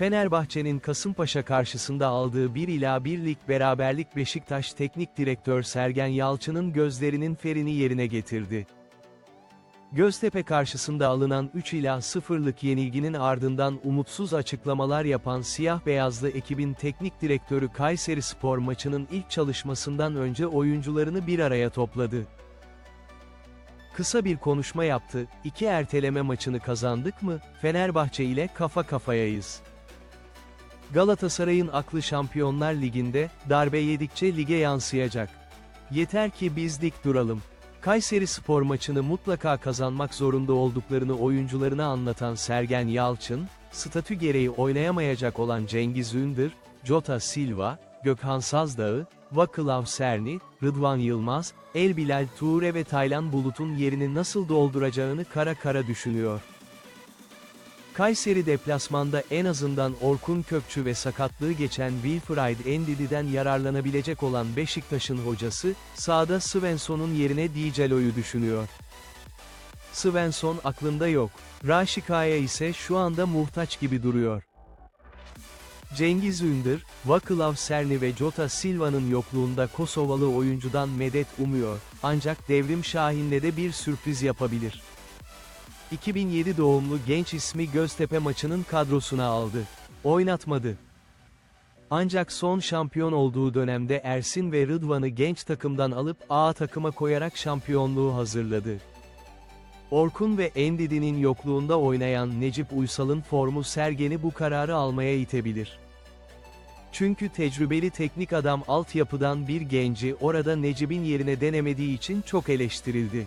Fenerbahçe'nin Kasımpaşa karşısında aldığı 1 ila 1 lig beraberlik Beşiktaş Teknik Direktör Sergen Yalçın'ın gözlerinin ferini yerine getirdi. Göztepe karşısında alınan 3 ila 0'lık yenilginin ardından umutsuz açıklamalar yapan siyah beyazlı ekibin teknik direktörü Kayseri Spor maçının ilk çalışmasından önce oyuncularını bir araya topladı. Kısa bir konuşma yaptı, iki erteleme maçını kazandık mı, Fenerbahçe ile kafa kafayayız. Galatasaray'ın aklı Şampiyonlar Ligi'nde, darbe yedikçe lige yansıyacak. Yeter ki biz dik duralım. Kayseri spor maçını mutlaka kazanmak zorunda olduklarını oyuncularına anlatan Sergen Yalçın, statü gereği oynayamayacak olan Cengiz Ündür, Jota Silva, Gökhan Sazdağ, Vakılav Serni, Rıdvan Yılmaz, El Bilal Toure ve Taylan Bulut'un yerini nasıl dolduracağını kara kara düşünüyor. Kayseri deplasmanda en azından Orkun Kökçü ve sakatlığı geçen Wilfried Ndidi'den yararlanabilecek olan Beşiktaş'ın hocası, sahada Svensson'un yerine Dicelo'yu düşünüyor. Svensson aklında yok. Raşika'ya ise şu anda muhtaç gibi duruyor. Cengiz Ündür, Vakılav Serni ve Jota Silva'nın yokluğunda Kosovalı oyuncudan medet umuyor, ancak Devrim Şahin'le de bir sürpriz yapabilir. 2007 doğumlu genç ismi Göztepe maçının kadrosuna aldı. Oynatmadı. Ancak son şampiyon olduğu dönemde Ersin ve Rıdvan'ı genç takımdan alıp A takıma koyarak şampiyonluğu hazırladı. Orkun ve Endidi'nin yokluğunda oynayan Necip Uysal'ın formu Sergen'i bu kararı almaya itebilir. Çünkü tecrübeli teknik adam altyapıdan bir genci orada Necip'in yerine denemediği için çok eleştirildi.